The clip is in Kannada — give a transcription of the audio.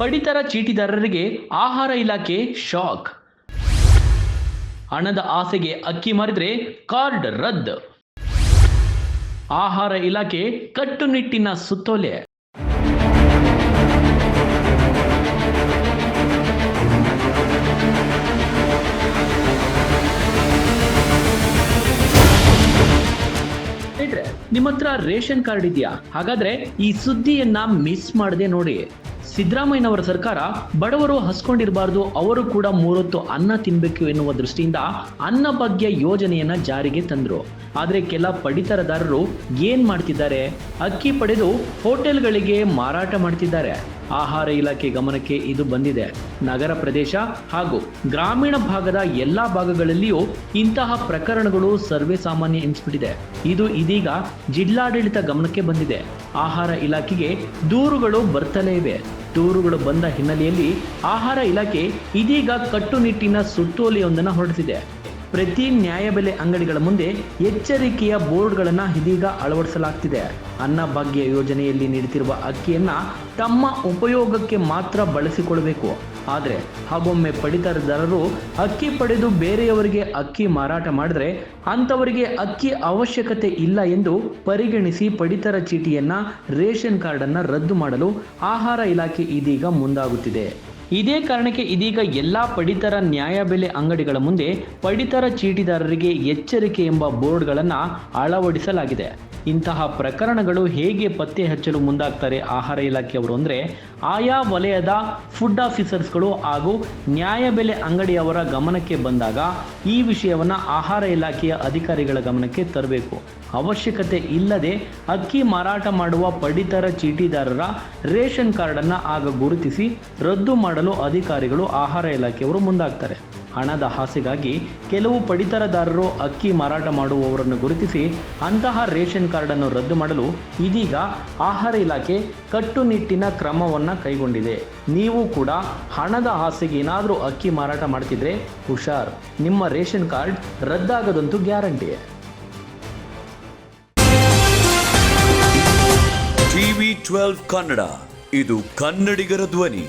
ಪಡಿತರ ಚೀಟಿದಾರರಿಗೆ ಆಹಾರ ಇಲಾಖೆ ಶಾಕ್. ಹಣದ ಆಸೆಗೆ ಅಕ್ಕಿ ಮಾರಿದ್ರೆ ಕಾರ್ಡ್ ರದ್ದು. ಆಹಾರ ಇಲಾಖೆ ಕಟ್ಟುನಿಟ್ಟಿನ ಸುತ್ತೋಲೆ. ನಿಮ್ಮ ಹತ್ರ ರೇಷನ್ ಕಾರ್ಡ್ ಇದೆಯಾ? ಹಾಗಾದ್ರೆ ಈ ಸುದ್ದಿಯನ್ನ ಮಿಸ್ ಮಾಡದೆ ನೋಡಿ. ಸಿದ್ದರಾಮಯ್ಯನವರ ಸರ್ಕಾರ ಬಡವರು ಹಸ್ಕೊಂಡಿರಬಾರ್ದು, ಅವರು ಕೂಡ ಮೂರೊತ್ತು ಅನ್ನ ತಿನ್ನಬೇಕು ಎನ್ನುವ ದೃಷ್ಟಿಯಿಂದ ಅನ್ನ ಭಾಗ್ಯ ಯೋಜನೆಯನ್ನ ಜಾರಿಗೆ ತಂದ್ರು. ಆದರೆ ಕೆಲ ಪಡಿತರದಾರರು ಏನ್ ಮಾಡ್ತಿದ್ದಾರೆ? ಅಕ್ಕಿ ಪಡೆದು ಹೋಟೆಲ್ಗಳಿಗೆ ಮಾರಾಟ ಮಾಡ್ತಿದ್ದಾರೆ. ಆಹಾರ ಇಲಾಖೆ ಗಮನಕ್ಕೆ ಇದು ಬಂದಿದೆ. ನಗರ ಪ್ರದೇಶ ಹಾಗೂ ಗ್ರಾಮೀಣ ಭಾಗದ ಎಲ್ಲಾ ಭಾಗಗಳಲ್ಲಿಯೂ ಇಂತಹ ಪ್ರಕರಣಗಳು ಸರ್ವೇ ಸಾಮಾನ್ಯ ಎನಿಸ್ಬಿಟ್ಟಿದೆ. ಇದು ಇದೀಗ ಜಿಲ್ಲಾಡಳಿತ ಗಮನಕ್ಕೆ ಬಂದಿದೆ. ಆಹಾರ ಇಲಾಖೆಗೆ ದೂರುಗಳು ಬರ್ತಲೇ ಇವೆ. ದೂರುಗಳು ಬಂದ ಹಿನ್ನೆಲೆಯಲ್ಲಿ ಆಹಾರ ಇಲಾಖೆ ಇದೀಗ ಕಟ್ಟುನಿಟ್ಟಿನ ಸುತ್ತೋಲೆಯೊಂದನ್ನು ಹೊರಡಿಸಿದೆ. ಪ್ರತಿ ನ್ಯಾಯಬೆಲೆ ಅಂಗಡಿಗಳ ಮುಂದೆ ಎಚ್ಚರಿಕೆಯ ಬೋರ್ಡ್ಗಳನ್ನು ಇದೀಗ ಅಳವಡಿಸಲಾಗ್ತಿದೆ. ಅನ್ನಭಾಗ್ಯ ಯೋಜನೆಯಲ್ಲಿ ನೀಡುತ್ತಿರುವ ಅಕ್ಕಿಯನ್ನು ತಮ್ಮ ಉಪಯೋಗಕ್ಕೆ ಮಾತ್ರ ಬಳಸಿಕೊಳ್ಳಬೇಕು. ಆದರೆ ಹಾಗೊಮ್ಮೆ ಪಡಿತರದಾರರು ಅಕ್ಕಿ ಪಡೆದು ಬೇರೆಯವರಿಗೆ ಅಕ್ಕಿ ಮಾರಾಟ ಮಾಡಿದ್ರೆ ಅಂಥವರಿಗೆ ಅಕ್ಕಿ ಅವಶ್ಯಕತೆ ಇಲ್ಲ ಎಂದು ಪರಿಗಣಿಸಿ ಪಡಿತರ ಚೀಟಿಯನ್ನು ರೇಷನ್ ಕಾರ್ಡನ್ನು ರದ್ದು ಮಾಡಲು ಆಹಾರ ಇಲಾಖೆ ಇದೀಗ ಮುಂದಾಗುತ್ತಿದೆ. ಇದೇ ಕಾರಣಕ್ಕೆ ಇದೀಗ ಎಲ್ಲ ಪಡಿತರ ನ್ಯಾಯಬೆಲೆ ಅಂಗಡಿಗಳ ಮುಂದೆ ಪಡಿತರ ಚೀಟಿದಾರರಿಗೆ ಎಚ್ಚರಿಕೆ ಎಂಬ ಬೋರ್ಡ್ಗಳನ್ನು ಅಳವಡಿಸಲಾಗಿದೆ. ಇಂತಹ ಪ್ರಕರಣಗಳು ಹೇಗೆ ಪತ್ತೆ ಹಚ್ಚಲು ಮುಂದಾಗ್ತಾರೆ ಆಹಾರ ಇಲಾಖೆಯವರು ಅಂದರೆ ಆಯಾ ವಲಯದ ಫುಡ್ ಆಫೀಸರ್ಸ್ಗಳು ಹಾಗೂ ನ್ಯಾಯಬೆಲೆ ಅಂಗಡಿಯವರ ಗಮನಕ್ಕೆ ಬಂದಾಗ ಈ ವಿಷಯವನ್ನು ಆಹಾರ ಇಲಾಖೆಯ ಅಧಿಕಾರಿಗಳ ಗಮನಕ್ಕೆ ತರಬೇಕು. ಅವಶ್ಯಕತೆ ಇಲ್ಲದೆ ಅಕ್ಕಿ ಮಾರಾಟ ಮಾಡುವ ಪಡಿತರ ಚೀಟಿದಾರರ ರೇಷನ್ ಕಾರ್ಡನ್ನು ಆಗ ಗುರುತಿಸಿ ರದ್ದು ಮಾಡಲು ಅಧಿಕಾರಿಗಳು ಆಹಾರ ಇಲಾಖೆಯವರು ಮುಂದಾಗ್ತಾರೆ. ಹಣದ ಆಸೆಗಾಗಿ ಕೆಲವು ಪಡಿತರದಾರರು ಅಕ್ಕಿ ಮಾರಾಟ ಮಾಡುವವರನ್ನು ಗುರುತಿಸಿ ಅಂತಹ ರೇಷನ್ ಕಾರ್ಡನ್ನು ರದ್ದು ಮಾಡಲು ಇದೀಗ ಆಹಾರ ಇಲಾಖೆ ಕಟ್ಟುನಿಟ್ಟಿನ ಕ್ರಮವನ್ನು ಕೈಗೊಂಡಿದೆ. ನೀವು ಕೂಡ ಹಣದ ಆಸೆಗೆ ಏನಾದರೂ ಅಕ್ಕಿ ಮಾರಾಟ ಮಾಡ್ತಿದ್ರೆ ಹುಷಾರ್. ನಿಮ್ಮ ರೇಷನ್ ಕಾರ್ಡ್ ರದ್ದಾಗದಂತೂ ಗ್ಯಾರಂಟಿ. ಟಿವಿ ಟ್ವೆಲ್ವ್ ಕನ್ನಡ, ಇದು ಕನ್ನಡಿಗರ ಧ್ವನಿ.